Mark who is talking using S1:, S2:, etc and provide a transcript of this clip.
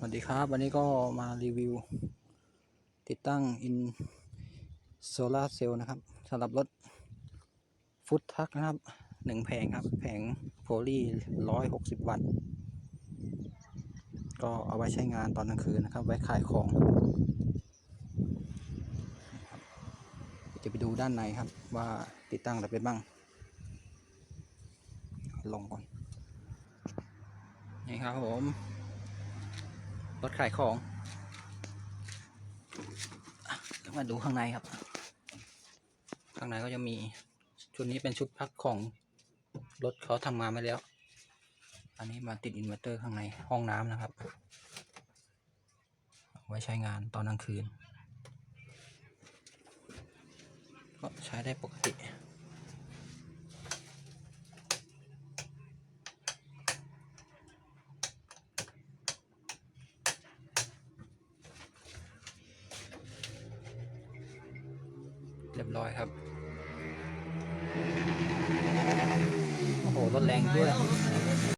S1: สวัสดีครับ วันนี้ก็มารีวิว ติดตั้งอินโซลาเซลล์นะครับสำหรับรถฟุตทักนะครับหนึ่งแผงครับ แผงโพลีร้อยหกสิบวัตต์ ก็เอาไว้ใช้งานตอนกลางคืนนะครับ ไว้ขายของ จะไปดูด้านในครับว่าติดตั้งอะไรไปบ้าง ลงก่อน นี่ครับผม รถขายของมาดูข้างในครับ ข้างในก็จะมีชุดนี้เป็นชุดพักของรถเขาทำงานไปแล้ว อันนี้มาติดอินเวอร์เตอร์ข้างในห้องน้ำนะครับ ไว้ใช้งานตอนกลางคืน ก็ใช้ได้ปกติ เรียบร้อยครับโอ้โหรถแรงด้วย